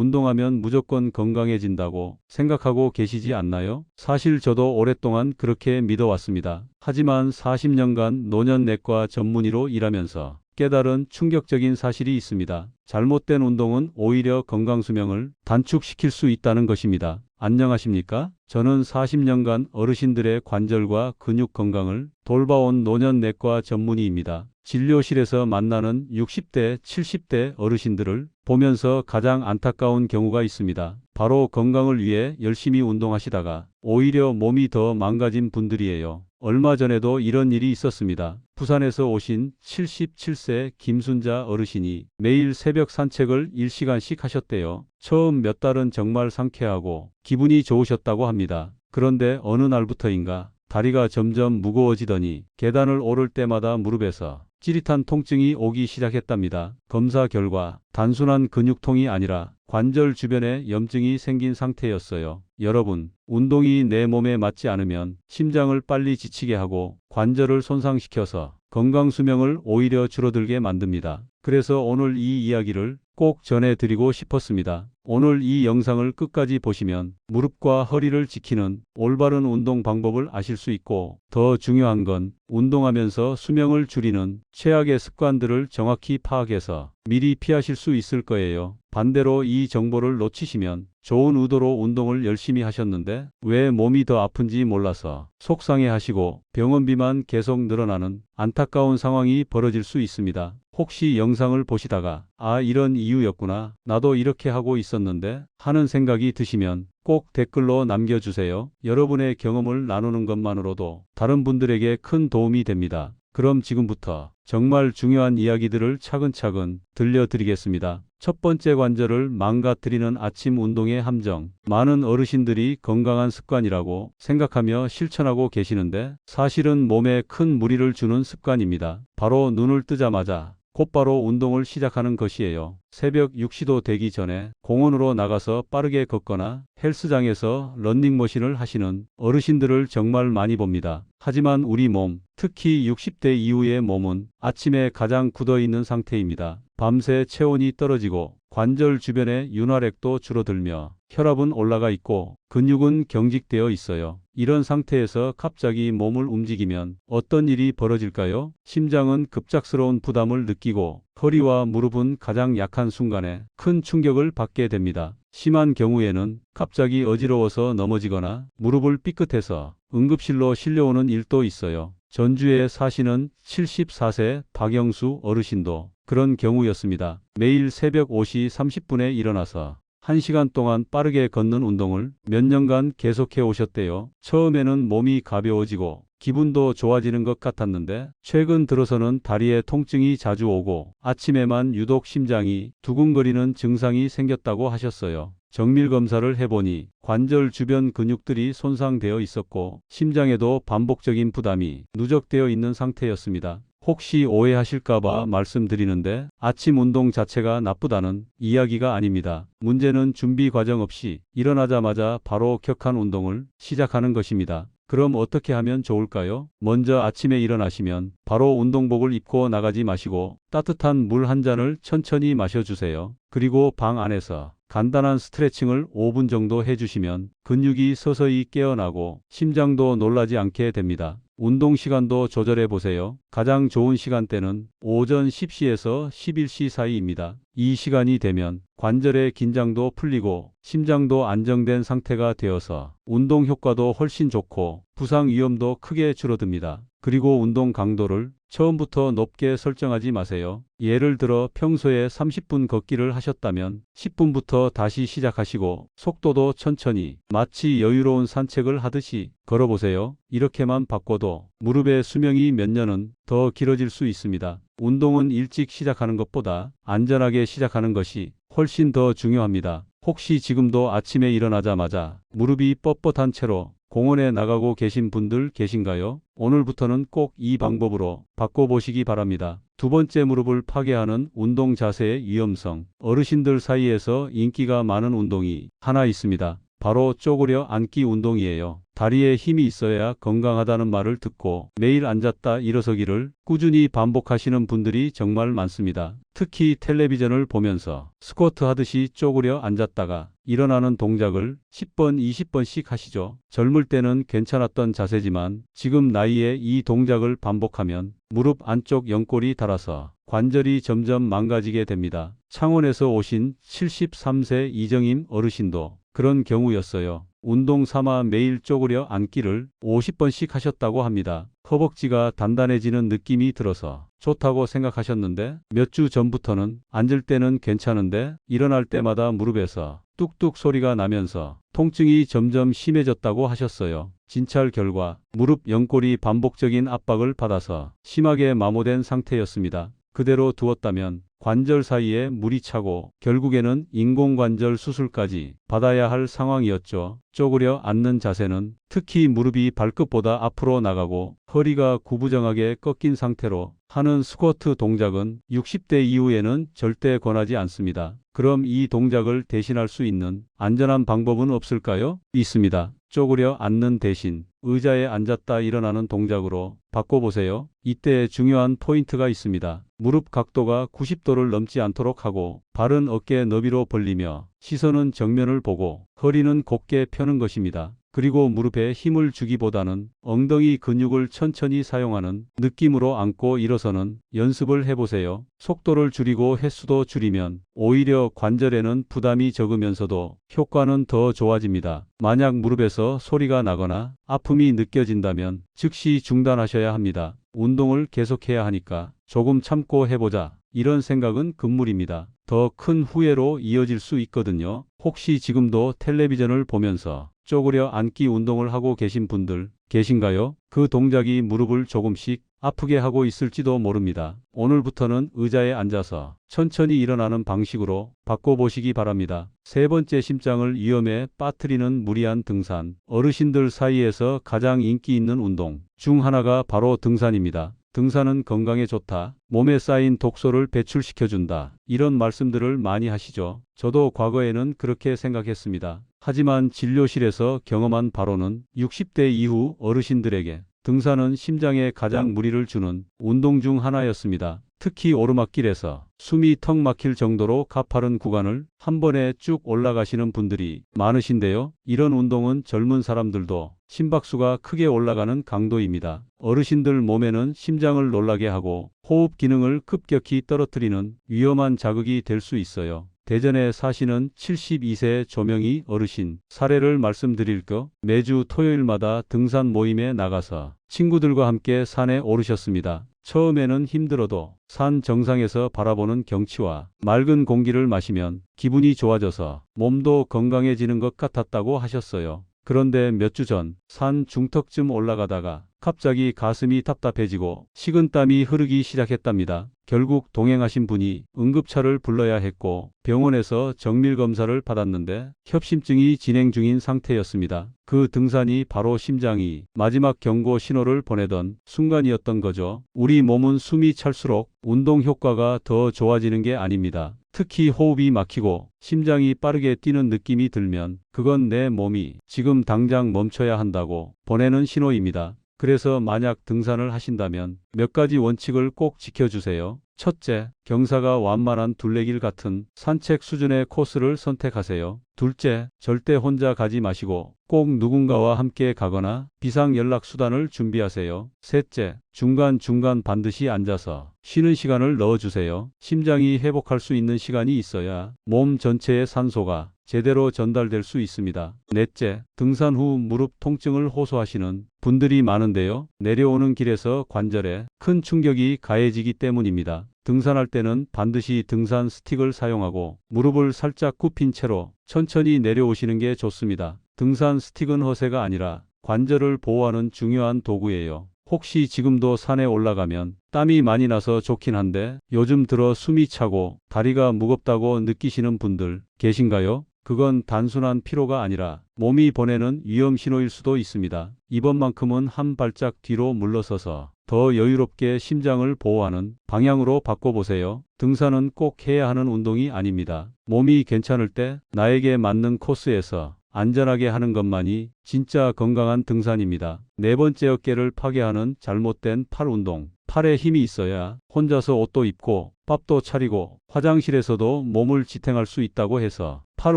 운동하면 무조건 건강해진다고 생각하고 계시지 않나요? 사실 저도 오랫동안 그렇게 믿어왔습니다. 하지만 40년간 노년내과 전문의로 일하면서 깨달은 충격적인 사실이 있습니다. 잘못된 운동은 오히려 건강수명을 단축시킬 수 있다는 것입니다. 안녕하십니까? 저는 40년간 어르신들의 관절과 근육 건강을 돌봐온 노년내과 전문의입니다. 진료실에서 만나는 60대, 70대 어르신들을 보면서 가장 안타까운 경우가 있습니다. 바로 건강을 위해 열심히 운동하시다가 오히려 몸이 더 망가진 분들이에요. 얼마 전에도 이런 일이 있었습니다. 부산에서 오신 77세 김순자 어르신이 매일 새벽 산책을 1시간씩 하셨대요. 처음 몇 달은 정말 상쾌하고 기분이 좋으셨다고 합니다. 그런데 어느 날부터인가 다리가 점점 무거워지더니 계단을 오를 때마다 무릎에서 찌릿한 통증이 오기 시작했답니다. 검사 결과 단순한 근육통이 아니라 관절 주변에 염증이 생긴 상태였어요. 여러분, 운동이 내 몸에 맞지 않으면 심장을 빨리 지치게 하고 관절을 손상시켜서 건강 수명을 오히려 줄어들게 만듭니다. 그래서 오늘 이 이야기를 꼭 전해드리고 싶었습니다. 오늘 이 영상을 끝까지 보시면 무릎과 허리를 지키는 올바른 운동 방법을 아실 수 있고 더 중요한 건 운동하면서 수명을 줄이는 최악의 습관들을 정확히 파악해서 미리 피하실 수 있을 거예요. 반대로 이 정보를 놓치시면 좋은 의도로 운동을 열심히 하셨는데 왜 몸이 더 아픈지 몰라서 속상해 하시고 병원비만 계속 늘어나는 안타까운 상황이 벌어질 수 있습니다. 혹시 영상을 보시다가 아 이런 이유였구나 나도 이렇게 하고 있었는데 하는 생각이 드시면 꼭 댓글로 남겨주세요. 여러분의 경험을 나누는 것만으로도 다른 분들에게 큰 도움이 됩니다. 그럼 지금부터 정말 중요한 이야기들을 차근차근 들려드리겠습니다. 첫 번째 관절을 망가뜨리는 아침 운동의 함정. 많은 어르신들이 건강한 습관이라고 생각하며 실천하고 계시는데 사실은 몸에 큰 무리를 주는 습관입니다. 바로 눈을 뜨자마자 곧바로 운동을 시작하는 것이에요. 새벽 6시도 되기 전에 공원으로 나가서 빠르게 걷거나 헬스장에서 런닝머신을 하시는 어르신들을 정말 많이 봅니다. 하지만 우리 몸, 특히 60대 이후의 몸은 아침에 가장 굳어 있는 상태입니다. 밤새 체온이 떨어지고 관절 주변의 윤활액도 줄어들며 혈압은 올라가 있고 근육은 경직되어 있어요. 이런 상태에서 갑자기 몸을 움직이면 어떤 일이 벌어질까요? 심장은 급작스러운 부담을 느끼고 허리와 무릎은 가장 약한 순간에 큰 충격을 받게 됩니다. 심한 경우에는 갑자기 어지러워서 넘어지거나 무릎을 삐끗해서 응급실로 실려오는 일도 있어요. 전주에 사시는 74세 박영수 어르신도 그런 경우였습니다. 매일 새벽 5시 30분에 일어나서 1시간 동안 빠르게 걷는 운동을 몇 년간 계속해 오셨대요. 처음에는 몸이 가벼워지고 기분도 좋아지는 것 같았는데 최근 들어서는 다리에 통증이 자주 오고 아침에만 유독 심장이 두근거리는 증상이 생겼다고 하셨어요. 정밀 검사를 해보니 관절 주변 근육들이 손상되어 있었고 심장에도 반복적인 부담이 누적되어 있는 상태였습니다. 혹시 오해하실까봐 말씀드리는데 아침 운동 자체가 나쁘다는 이야기가 아닙니다. 문제는 준비 과정 없이 일어나자마자 바로 격한 운동을 시작하는 것입니다. 그럼 어떻게 하면 좋을까요? 먼저 아침에 일어나시면 바로 운동복을 입고 나가지 마시고 따뜻한 물 한 잔을 천천히 마셔주세요. 그리고 방 안에서 간단한 스트레칭을 5분 정도 해주시면 근육이 서서히 깨어나고 심장도 놀라지 않게 됩니다. 운동 시간도 조절해 보세요. 가장 좋은 시간대는 오전 10시에서 11시 사이입니다. 이 시간이 되면 관절의 긴장도 풀리고 심장도 안정된 상태가 되어서 운동 효과도 훨씬 좋고 부상 위험도 크게 줄어듭니다. 그리고 운동 강도를 처음부터 높게 설정하지 마세요. 예를 들어 평소에 30분 걷기를 하셨다면 10분부터 다시 시작하시고 속도도 천천히 마치 여유로운 산책을 하듯이 걸어보세요. 이렇게만 바꿔도 무릎의 수명이 몇 년은 더 길어질 수 있습니다. 운동은 일찍 시작하는 것보다 안전하게 시작하는 것이 훨씬 더 중요합니다. 혹시 지금도 아침에 일어나자마자 무릎이 뻣뻣한 채로 공원에 나가고 계신 분들 계신가요? 오늘부터는 꼭 이 방법으로 바꿔보시기 바랍니다. 두 번째 무릎을 파괴하는 운동 자세의 위험성. 어르신들 사이에서 인기가 많은 운동이 하나 있습니다. 바로 쪼그려 앉기 운동이에요. 다리에 힘이 있어야 건강하다는 말을 듣고 매일 앉았다 일어서기를 꾸준히 반복하시는 분들이 정말 많습니다. 특히 텔레비전을 보면서 스쿼트 하듯이 쪼그려 앉았다가 일어나는 동작을 10번, 20번씩 하시죠. 젊을 때는 괜찮았던 자세지만 지금 나이에 이 동작을 반복하면 무릎 안쪽 연골이 닳아서 관절이 점점 망가지게 됩니다. 창원에서 오신 73세 이정임 어르신도 그런 경우였어요. 운동 삼아 매일 쪼그려 앉기를 50번씩 하셨다고 합니다. 허벅지가 단단해지는 느낌이 들어서 좋다고 생각하셨는데 몇 주 전부터는 앉을 때는 괜찮은데 일어날 때마다 무릎에서 뚝뚝 소리가 나면서 통증이 점점 심해졌다고 하셨어요. 진찰 결과 무릎 연골이 반복적인 압박을 받아서 심하게 마모된 상태였습니다. 그대로 두었다면 관절 사이에 물이 차고 결국에는 인공관절 수술까지 받아야 할 상황이었죠. 쪼그려 앉는 자세는 특히 무릎이 발끝보다 앞으로 나가고 허리가 구부정하게 꺾인 상태로 하는 스쿼트 동작은 60대 이후에는 절대 권하지 않습니다. 그럼 이 동작을 대신할 수 있는 안전한 방법은 없을까요? 있습니다. 쪼그려 앉는 대신 의자에 앉았다 일어나는 동작으로 바꿔보세요. 이때 중요한 포인트가 있습니다. 무릎 각도가 90도를 넘지 않도록 하고 발은 어깨 너비로 벌리며 시선은 정면을 보고 허리는 곧게 펴는 것입니다. 그리고 무릎에 힘을 주기보다는 엉덩이 근육을 천천히 사용하는 느낌으로 앉고 일어서는 연습을 해보세요. 속도를 줄이고 횟수도 줄이면 오히려 관절에는 부담이 적으면서도 효과는 더 좋아집니다. 만약 무릎에서 소리가 나거나 아픔이 느껴진다면 즉시 중단하셔야 합니다. 운동을 계속해야 하니까 조금 참고 해보자. 이런 생각은 금물입니다. 더 큰 후회로 이어질 수 있거든요. 혹시 지금도 텔레비전을 보면서 쪼그려 앉기 운동을 하고 계신 분들 계신가요? 그 동작이 무릎을 조금씩 아프게 하고 있을지도 모릅니다. 오늘부터는 의자에 앉아서 천천히 일어나는 방식으로 바꿔보시기 바랍니다. 세 번째 심장을 위험에 빠뜨리는 무리한 등산. 어르신들 사이에서 가장 인기 있는 운동 중 하나가 바로 등산입니다. 등산은 건강에 좋다. 몸에 쌓인 독소를 배출시켜준다. 이런 말씀들을 많이 하시죠. 저도 과거에는 그렇게 생각했습니다. 하지만 진료실에서 경험한 바로는 60대 이후 어르신들에게 등산은 심장에 가장 무리를 주는 운동 중 하나였습니다. 특히 오르막길에서 숨이 턱 막힐 정도로 가파른 구간을 한 번에 쭉 올라가시는 분들이 많으신데요. 이런 운동은 젊은 사람들도 심박수가 크게 올라가는 강도입니다. 어르신들 몸에는 심장을 놀라게 하고 호흡 기능을 급격히 떨어뜨리는 위험한 자극이 될 수 있어요. 대전에 사시는 72세 조명희 어르신 사례를 말씀드릴까? 매주 토요일마다 등산 모임에 나가서 친구들과 함께 산에 오르셨습니다. 처음에는 힘들어도 산 정상에서 바라보는 경치와 맑은 공기를 마시면 기분이 좋아져서 몸도 건강해지는 것 같았다고 하셨어요. 그런데 몇 주 전 산 중턱쯤 올라가다가 갑자기 가슴이 답답해지고 식은땀이 흐르기 시작했답니다. 결국 동행하신 분이 응급차를 불러야 했고 병원에서 정밀 검사를 받았는데 협심증이 진행 중인 상태였습니다. 그 등산이 바로 심장이 마지막 경고 신호를 보내던 순간이었던 거죠. 우리 몸은 숨이 찰수록 운동 효과가 더 좋아지는 게 아닙니다. 특히 호흡이 막히고 심장이 빠르게 뛰는 느낌이 들면 그건 내 몸이 지금 당장 멈춰야 한다고 보내는 신호입니다. 그래서 만약 등산을 하신다면 몇 가지 원칙을 꼭 지켜주세요. 첫째, 경사가 완만한 둘레길 같은 산책 수준의 코스를 선택하세요. 둘째, 절대 혼자 가지 마시고 꼭 누군가와 함께 가거나 비상 연락 수단을 준비하세요. 셋째, 중간중간 반드시 앉아서 쉬는 시간을 넣어주세요. 심장이 회복할 수 있는 시간이 있어야 몸 전체의 산소가 제대로 전달될 수 있습니다. 넷째, 등산 후 무릎 통증을 호소하시는 분들이 많은데요. 내려오는 길에서 관절에 큰 충격이 가해지기 때문입니다. 등산할 때는 반드시 등산 스틱을 사용하고 무릎을 살짝 굽힌 채로 천천히 내려오시는 게 좋습니다. 등산 스틱은 허세가 아니라 관절을 보호하는 중요한 도구예요. 혹시 지금도 산에 올라가면 땀이 많이 나서 좋긴 한데 요즘 들어 숨이 차고 다리가 무겁다고 느끼시는 분들 계신가요? 그건 단순한 피로가 아니라 몸이 보내는 위험 신호일 수도 있습니다. 이번만큼은 한 발짝 뒤로 물러서서 더 여유롭게 심장을 보호하는 방향으로 바꿔보세요. 등산은 꼭 해야 하는 운동이 아닙니다. 몸이 괜찮을 때 나에게 맞는 코스에서 안전하게 하는 것만이 진짜 건강한 등산입니다. 네 번째 어깨를 파괴하는 잘못된 팔 운동. 팔에 힘이 있어야 혼자서 옷도 입고 밥도 차리고 화장실에서도 몸을 지탱할 수 있다고 해서 팔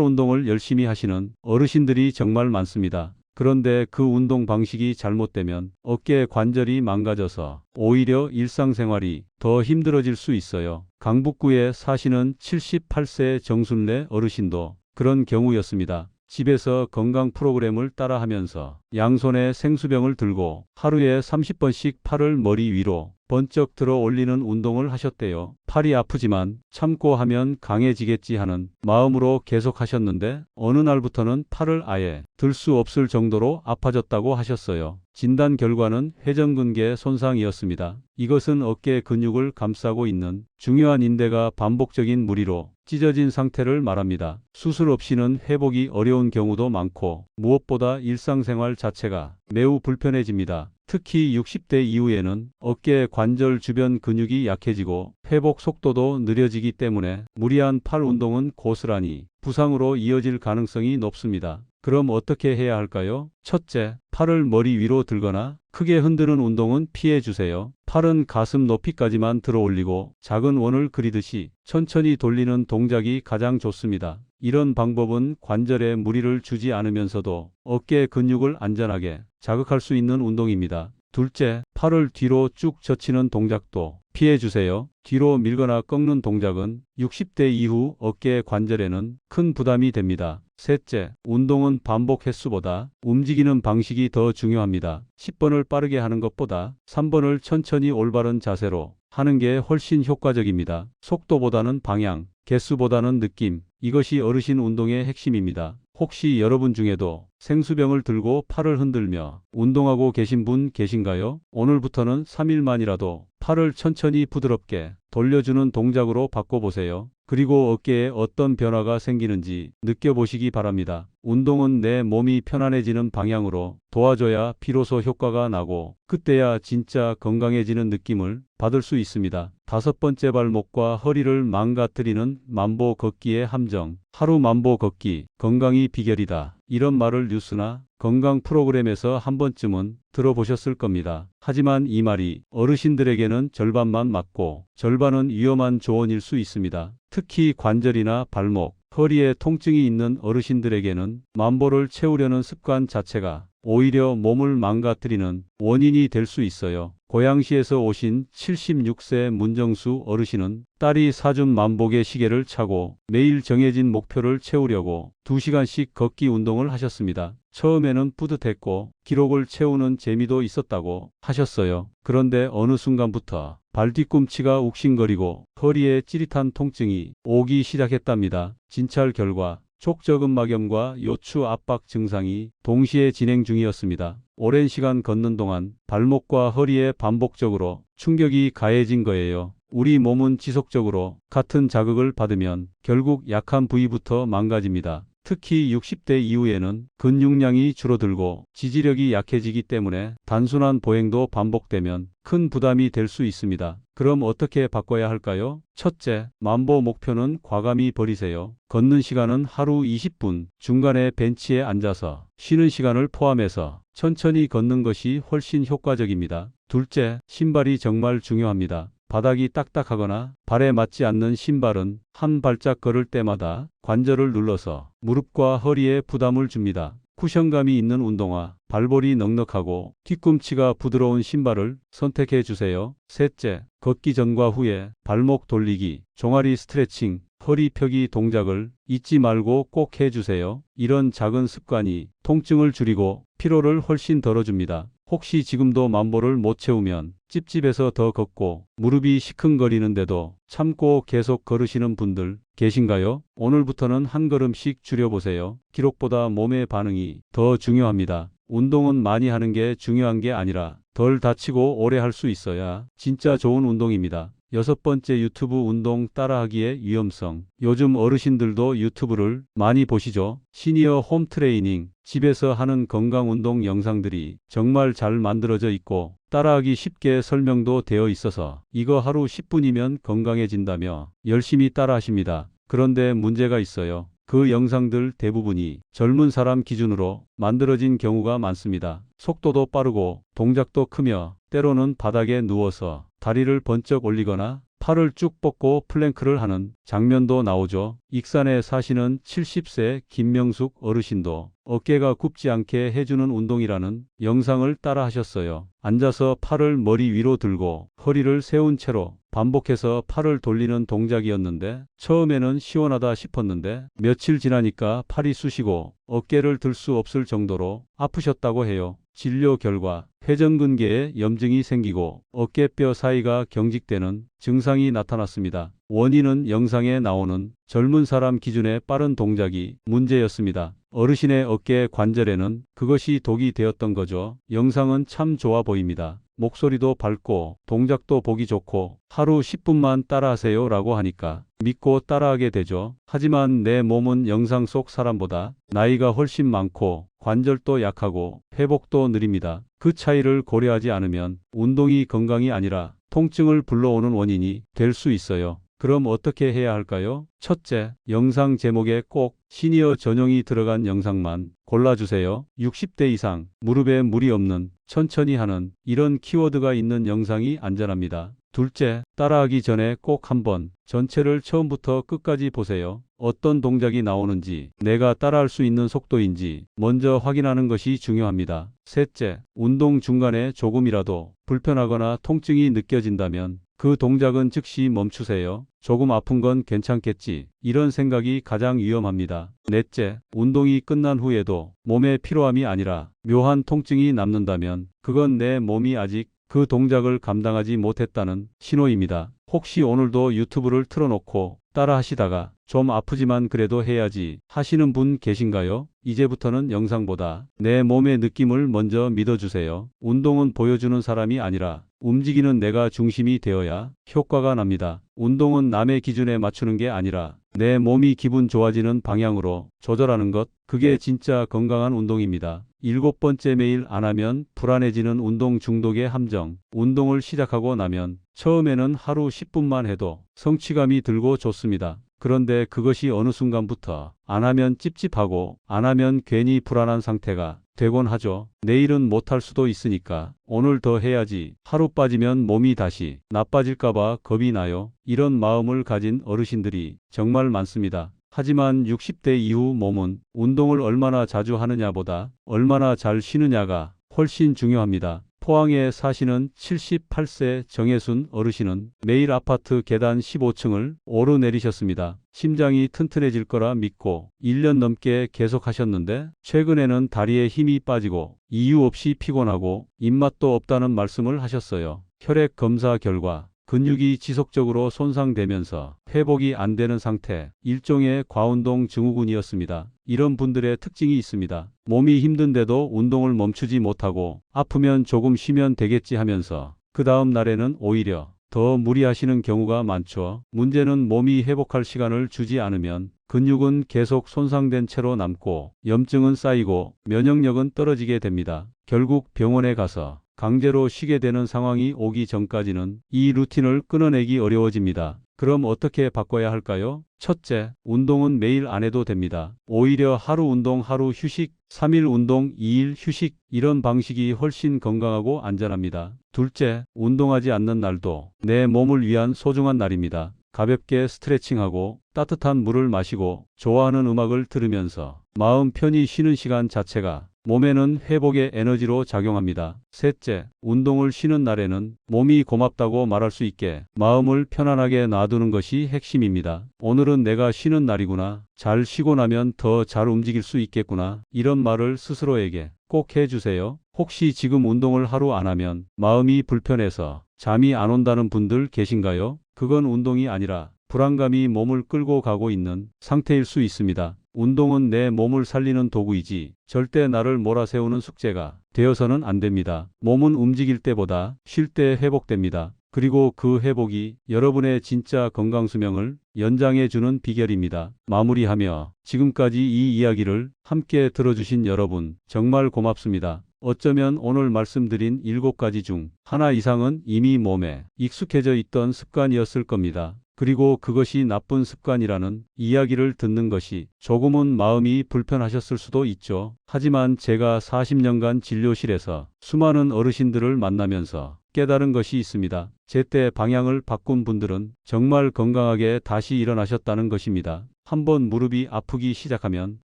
운동을 열심히 하시는 어르신들이 정말 많습니다. 그런데 그 운동 방식이 잘못되면 어깨 관절이 망가져서 오히려 일상생활이 더 힘들어질 수 있어요. 강북구에 사시는 78세 정순래 어르신도 그런 경우였습니다. 집에서 건강 프로그램을 따라 하면서 양손에 생수병을 들고 하루에 30번씩 팔을 머리 위로 번쩍 들어 올리는 운동을 하셨대요. 팔이 아프지만 참고 하면 강해지겠지 하는 마음으로 계속 하셨는데 어느 날부터는 팔을 아예 들 수 없을 정도로 아파졌다고 하셨어요. 진단 결과는 회전근개 손상이었습니다. 이것은 어깨 근육을 감싸고 있는 중요한 인대가 반복적인 무리로 찢어진 상태를 말합니다. 수술 없이는 회복이 어려운 경우도 많고 무엇보다 일상생활 자체가 매우 불편해집니다. 특히 60대 이후에는 어깨 관절 주변 근육이 약해지고 회복 속도도 느려지기 때문에 무리한 팔 운동은 고스란히 부상으로 이어질 가능성이 높습니다. 그럼 어떻게 해야 할까요? 첫째, 팔을 머리 위로 들거나 크게 흔드는 운동은 피해 주세요. 팔은 가슴 높이까지만 들어 올리고 작은 원을 그리듯이 천천히 돌리는 동작이 가장 좋습니다. 이런 방법은 관절에 무리를 주지 않으면서도 어깨 근육을 안전하게 자극할 수 있는 운동입니다. 둘째, 팔을 뒤로 쭉 젖히는 동작도 피해 주세요. 뒤로 밀거나 꺾는 동작은 60대 이후 어깨 관절에는 큰 부담이 됩니다. 셋째, 운동은 반복 횟수보다 움직이는 방식이 더 중요합니다. 10번을 빠르게 하는 것보다 3번을 천천히 올바른 자세로 하는 게 훨씬 효과적입니다. 속도보다는 방향, 개수보다는 느낌, 이것이 어르신 운동의 핵심입니다. 혹시 여러분 중에도 생수병을 들고 팔을 흔들며 운동하고 계신 분 계신가요? 오늘부터는 3일만이라도 팔을 천천히 부드럽게 돌려주는 동작으로 바꿔보세요. 그리고 어깨에 어떤 변화가 생기는지 느껴보시기 바랍니다. 운동은 내 몸이 편안해지는 방향으로 도와줘야 비로소 효과가 나고 그때야 진짜 건강해지는 느낌을 받을 수 있습니다. 다섯 번째 발목과 허리를 망가뜨리는 만보 걷기의 함정. 하루 만보 걷기, 건강이 비결이다. 이런 말을 뉴스나 건강 프로그램에서 한 번쯤은 들어보셨을 겁니다. 하지만 이 말이 어르신들에게는 절반만 맞고 절반은 위험한 조언일 수 있습니다. 특히 관절이나 발목, 허리에 통증이 있는 어르신들에게는 만보를 채우려는 습관 자체가 오히려 몸을 망가뜨리는 원인이 될 수 있어요. 고양시에서 오신 76세 문정수 어르신은 딸이 사준 만복의 시계를 차고 매일 정해진 목표를 채우려고 2시간씩 걷기 운동을 하셨습니다. 처음에는 뿌듯했고 기록을 채우는 재미도 있었다고 하셨어요. 그런데 어느 순간부터 발 뒤꿈치가 욱신거리고 허리에 찌릿한 통증이 오기 시작했답니다. 진찰 결과 촉저근막염과 요추 압박 증상이 동시에 진행 중이었습니다. 오랜 시간 걷는 동안 발목과 허리에 반복적으로 충격이 가해진 거예요. 우리 몸은 지속적으로 같은 자극을 받으면 결국 약한 부위부터 망가집니다. 특히 60대 이후에는 근육량이 줄어들고 지지력이 약해지기 때문에 단순한 보행도 반복되면 큰 부담이 될 수 있습니다. 그럼 어떻게 바꿔야 할까요? 첫째, 만보 목표는 과감히 버리세요. 걷는 시간은 하루 20분, 중간에 벤치에 앉아서 쉬는 시간을 포함해서 천천히 걷는 것이 훨씬 효과적입니다. 둘째, 신발이 정말 중요합니다. 바닥이 딱딱하거나 발에 맞지 않는 신발은 한 발짝 걸을 때마다 관절을 눌러서 무릎과 허리에 부담을 줍니다. 쿠션감이 있는 운동화, 발볼이 넉넉하고 뒤꿈치가 부드러운 신발을 선택해 주세요. 셋째, 걷기 전과 후에 발목 돌리기, 종아리 스트레칭, 허리 펴기 동작을 잊지 말고 꼭 해주세요. 이런 작은 습관이 통증을 줄이고 피로를 훨씬 덜어줍니다. 혹시 지금도 만보를 못 채우면 찝찝해서 더 걷고 무릎이 시큰거리는데도 참고 계속 걸으시는 분들 계신가요? 오늘부터는 한 걸음씩 줄여보세요. 기록보다 몸의 반응이 더 중요합니다. 운동은 많이 하는 게 중요한 게 아니라 덜 다치고 오래 할 수 있어야 진짜 좋은 운동입니다. 여섯 번째 유튜브 운동 따라하기의 위험성. 요즘 어르신들도 유튜브를 많이 보시죠? 시니어 홈 트레이닝, 집에서 하는 건강 운동 영상들이 정말 잘 만들어져 있고 따라하기 쉽게 설명도 되어 있어서 이거 하루 10분이면 건강해진다며 열심히 따라하십니다. 그런데 문제가 있어요. 그 영상들 대부분이 젊은 사람 기준으로 만들어진 경우가 많습니다. 속도도 빠르고 동작도 크며 때로는 바닥에 누워서 다리를 번쩍 올리거나 팔을 쭉 뻗고 플랭크를 하는 장면도 나오죠. 익산에 사시는 70세 김명숙 어르신도 어깨가 굽지 않게 해주는 운동이라는 영상을 따라 하셨어요. 앉아서 팔을 머리 위로 들고 허리를 세운 채로 반복해서 팔을 돌리는 동작이었는데 처음에는 시원하다 싶었는데 며칠 지나니까 팔이 쑤시고 어깨를 들 수 없을 정도로 아프셨다고 해요. 진료 결과 회전근개에 염증이 생기고 어깨뼈 사이가 경직되는 증상이 나타났습니다. 원인은 영상에 나오는 젊은 사람 기준의 빠른 동작이 문제였습니다. 어르신의 어깨 관절에는 그것이 독이 되었던 거죠. 영상은 참 좋아 보입니다. 목소리도 밝고 동작도 보기 좋고 하루 10분만 따라하세요 라고 하니까 믿고 따라하게 되죠. 하지만 내 몸은 영상 속 사람보다 나이가 훨씬 많고 관절도 약하고 회복도 느립니다. 그 차이를 고려하지 않으면 운동이 건강이 아니라 통증을 불러오는 원인이 될 수 있어요. 그럼 어떻게 해야 할까요? 첫째, 영상 제목에 꼭 시니어 전용이 들어간 영상만 골라주세요. 60대 이상, 무릎에 무리 없는, 천천히 하는 이런 키워드가 있는 영상이 안전합니다. 둘째, 따라하기 전에 꼭 한번 전체를 처음부터 끝까지 보세요. 어떤 동작이 나오는지, 내가 따라할 수 있는 속도인지 먼저 확인하는 것이 중요합니다. 셋째, 운동 중간에 조금이라도 불편하거나 통증이 느껴진다면 그 동작은 즉시 멈추세요. 조금 아픈 건 괜찮겠지. 이런 생각이 가장 위험합니다. 넷째, 운동이 끝난 후에도 몸의 피로함이 아니라 묘한 통증이 남는다면 그건 내 몸이 아직 그 동작을 감당하지 못했다는 신호입니다. 혹시 오늘도 유튜브를 틀어놓고 따라 하시다가 좀 아프지만 그래도 해야지 하시는 분 계신가요? 이제부터는 영상보다 내 몸의 느낌을 먼저 믿어주세요. 운동은 보여주는 사람이 아니라 움직이는 내가 중심이 되어야 효과가 납니다. 운동은 남의 기준에 맞추는 게 아니라 내 몸이 기분 좋아지는 방향으로 조절하는 것, 그게 진짜 건강한 운동입니다. 일곱 번째 매일 안 하면 불안해지는 운동 중독의 함정. 운동을 시작하고 나면 처음에는 하루 10분만 해도 성취감이 들고 좋습니다. 그런데 그것이 어느 순간부터 안 하면 찝찝하고 안 하면 괜히 불안한 상태가 되곤 하죠. 내일은 못할 수도 있으니까 오늘 더 해야지. 하루 빠지면 몸이 다시 나빠질까봐 겁이 나요. 이런 마음을 가진 어르신들이 정말 많습니다. 하지만 60대 이후 몸은 운동을 얼마나 자주 하느냐보다 얼마나 잘 쉬느냐가 훨씬 중요합니다. 포항에 사시는 78세 정혜순 어르신은 매일 아파트 계단 15층을 오르내리셨습니다. 심장이 튼튼해질 거라 믿고 1년 넘게 계속 하셨는데 최근에는 다리에 힘이 빠지고 이유 없이 피곤하고 입맛도 없다는 말씀을 하셨어요. 혈액 검사 결과 근육이 지속적으로 손상되면서 회복이 안 되는 상태, 일종의 과운동 증후군이었습니다. 이런 분들의 특징이 있습니다. 몸이 힘든데도 운동을 멈추지 못하고 아프면 조금 쉬면 되겠지 하면서 그 다음 날에는 오히려 더 무리하시는 경우가 많죠. 문제는 몸이 회복할 시간을 주지 않으면 근육은 계속 손상된 채로 남고 염증은 쌓이고 면역력은 떨어지게 됩니다. 결국 병원에 가서 강제로 쉬게 되는 상황이 오기 전까지는 이 루틴을 끊어내기 어려워집니다. 그럼 어떻게 바꿔야 할까요? 첫째, 운동은 매일 안 해도 됩니다. 오히려 하루 운동, 하루 휴식, 3일 운동, 2일 휴식, 이런 방식이 훨씬 건강하고 안전합니다. 둘째, 운동하지 않는 날도 내 몸을 위한 소중한 날입니다. 가볍게 스트레칭하고 따뜻한 물을 마시고 좋아하는 음악을 들으면서 마음 편히 쉬는 시간 자체가 몸에는 회복의 에너지로 작용합니다. 셋째, 운동을 쉬는 날에는 몸이 고맙다고 말할 수 있게 마음을 편안하게 놔두는 것이 핵심입니다. 오늘은 내가 쉬는 날이구나. 잘 쉬고 나면 더 잘 움직일 수 있겠구나. 이런 말을 스스로에게 꼭 해주세요. 혹시 지금 운동을 하루 안 하면 마음이 불편해서 잠이 안 온다는 분들 계신가요? 그건 운동이 아니라 불안감이 몸을 끌고 가고 있는 상태일 수 있습니다. 운동은 내 몸을 살리는 도구이지 절대 나를 몰아세우는 숙제가 되어서는 안 됩니다. 몸은 움직일 때보다 쉴 때 회복됩니다. 그리고 그 회복이 여러분의 진짜 건강 수명을 연장해 주는 비결입니다. 마무리하며 지금까지 이 이야기를 함께 들어주신 여러분 정말 고맙습니다. 어쩌면 오늘 말씀드린 7가지 중 하나 이상은 이미 몸에 익숙해져 있던 습관이었을 겁니다. 그리고 그것이 나쁜 습관이라는 이야기를 듣는 것이 조금은 마음이 불편하셨을 수도 있죠. 하지만 제가 40년간 진료실에서 수많은 어르신들을 만나면서 깨달은 것이 있습니다. 제때 방향을 바꾼 분들은 정말 건강하게 다시 일어나셨다는 것입니다. 한번 무릎이 아프기 시작하면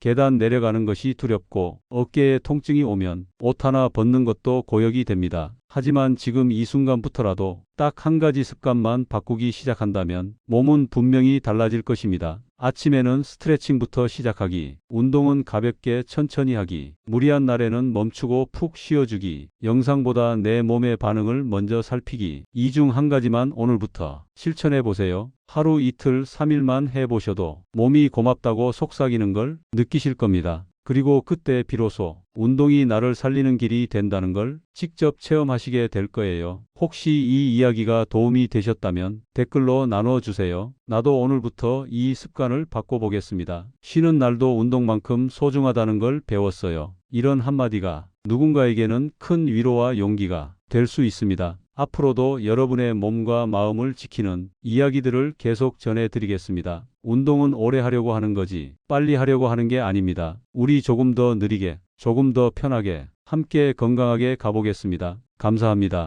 계단 내려가는 것이 두렵고 어깨에 통증이 오면 옷 하나 벗는 것도 고역이 됩니다. 하지만 지금 이 순간부터라도 딱 한 가지 습관만 바꾸기 시작한다면 몸은 분명히 달라질 것입니다. 아침에는 스트레칭부터 시작하기, 운동은 가볍게 천천히 하기, 무리한 날에는 멈추고 푹 쉬어주기, 영상보다 내 몸의 반응을 먼저 살피기, 이 중 한 가지만 오늘부터 실천해 보세요. 하루 이틀 3일만 해보셔도 몸이 고맙다고 속삭이는 걸 느끼실 겁니다. 그리고 그때 비로소 운동이 나를 살리는 길이 된다는 걸 직접 체험하시게 될 거예요. 혹시 이 이야기가 도움이 되셨다면 댓글로 나눠주세요. 나도 오늘부터 이 습관을 바꿔보겠습니다. 쉬는 날도 운동만큼 소중하다는 걸 배웠어요. 이런 한마디가 누군가에게는 큰 위로와 용기가 될 수 있습니다. 앞으로도 여러분의 몸과 마음을 지키는 이야기들을 계속 전해드리겠습니다. 운동은 오래 하려고 하는 거지 빨리 하려고 하는 게 아닙니다. 우리 조금 더 느리게, 조금 더 편하게, 함께 건강하게 가보겠습니다. 감사합니다.